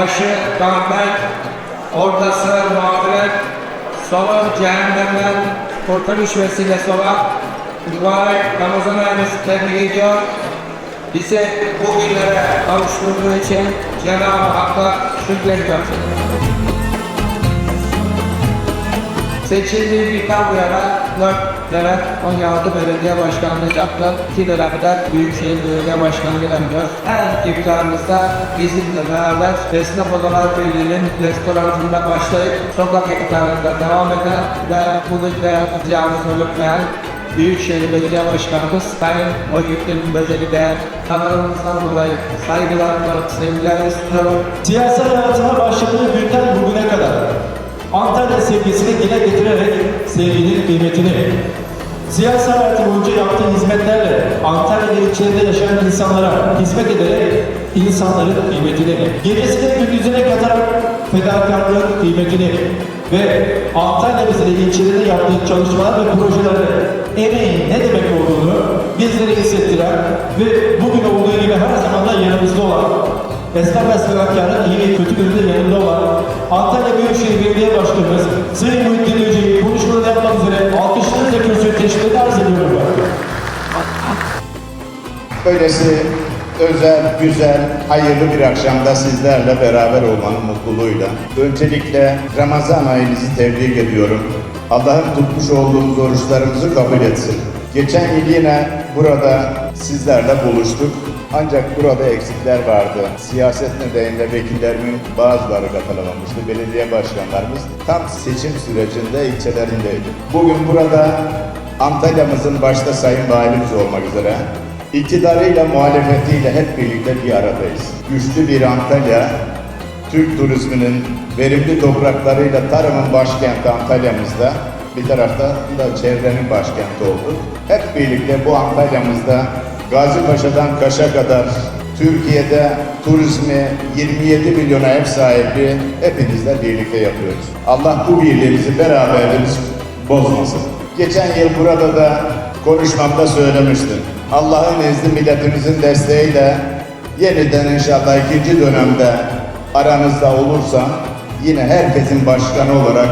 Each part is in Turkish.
başı gambel, ortası mağfiret, sonu cehennemden kurtuluş vesilesi olan mübarek Ramazan ayını tebrik ediyor. Bizi bu günlere kavuşturduğu için Cenab-ı Hakk'a şükrediyor. Seçildiği bir kadroya 4 lira 16 belediye başkanlığı yaptı. 2 lira kadar Büyükşehir Belediye Başkanlığı yapıyor. Her iftarımızda bizimle beraber Esnaf Odalar Birliği'nin restoranında başlayıp sokak iftarında devam eden ve bunu da yapacağımızı unutmayan Büyükşehir Belediye Başkanımız Sayın Muhittin Bezeli'de kanalımızdan dolayı saygılarımla, sevgilerimi sunuyorum. Siyasal hayatıma başladığı günden bugüne kadar Antalya sevgisini dile getirerek sevginin kıymetini, siyasi hayatı boyunca yaptığı hizmetlerle Antalya ve ilçelerinde yaşayan insanlara hizmet ederek insanların kıymetini, gecesine gündüzüne katarak fedakarlığın kıymetini ve Antalya'mızın ve ilçelerinde yaptığı çalışmalar ve projelerde emeğin ne demek olduğunu bizlere hissettiren ve bugün olduğu gibi her zaman da yanımızda olan Esnaf ve sanatkarın iyi ve kötü gününde yanında olan Antalya Büyükşehir Belediye Başkanımız Sayın Muhittin Öce'yi konuşmaları yapmak üzere alkışlarınızla kürsüye teşvik arz ediyorum. Böylesi özel, güzel, hayırlı bir akşamda sizlerle beraber olmanın mutluluğuyla. Öncelikle Ramazan ayınızı tebrik ediyorum. Allah'ın tutmuş olduğumuz oruçlarımızı kabul etsin. Geçen yıl yine burada sizlerle buluştuk. Ancak burada eksikler vardı. Siyaset nedeniyle vekillerimin bazıları katılamamıştı. Belediye başkanlarımız tam seçim sürecinde ilçelerindeydi. Bugün burada Antalya'mızın başta Sayın Valimiz olmak üzere iktidarıyla muhalefetiyle hep birlikte bir aradayız. Güçlü bir Antalya, Türk turizminin verimli topraklarıyla tarımın başkenti Antalya'mızda, bir tarafta da çevrenin başkenti oldu. Hep birlikte bu Antalya'mızda Gazi Paşa'dan Kaş'a kadar Türkiye'de turizmi 27 milyona ev sahibi hepinizle birlikte yapıyoruz. Allah bu birliğimizi, beraberliğimizi bozmasın. Geçen yıl burada da konuşmamda söylemiştim. Allah'ın izni milletimizin desteğiyle yeniden inşallah ikinci dönemde aranızda olursam yine herkesin başkanı olarak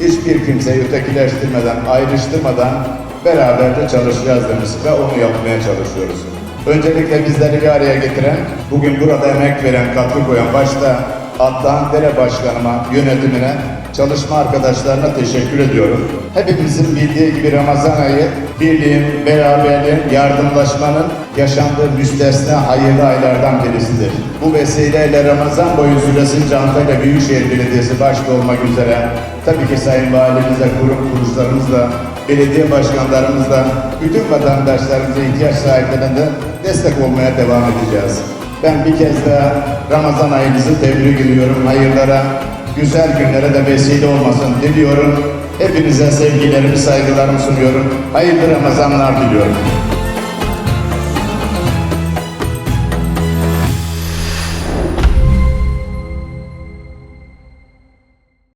hiçbir kimseyi ötekileştirmeden, ayrıştırmadan beraberce çalışacağız demiş ve onu yapmaya çalışıyoruz. Öncelikle bizleri bir araya getiren, bugün burada emek veren, katkı koyan başta Adnan Dere Başkanıma, yönetimine, çalışma arkadaşlarına teşekkür ediyorum. Hepimizin bildiği gibi Ramazan ayı birliğin, beraberliğin, yardımlaşmanın yaşandığı müstesna hayırlı aylardan birisidir. Bu vesileyle Ramazan boyu süresince Antalya Büyükşehir Belediyesi başta olmak üzere tabii ki Sayın Valimizle, kurum kuruluşlarımızla, belediye başkanlarımızla, bütün vatandaşlarımıza ihtiyaç sahiplerine de destek olmaya devam edeceğiz. Ben bir kez daha Ramazan ayınızı tebrik ediyorum. Hayırlara, güzel günlere de vesile olmasın diliyorum. Hepinize sevgilerimi, saygılarımı sunuyorum. Hayırlı Ramazanlar diliyorum.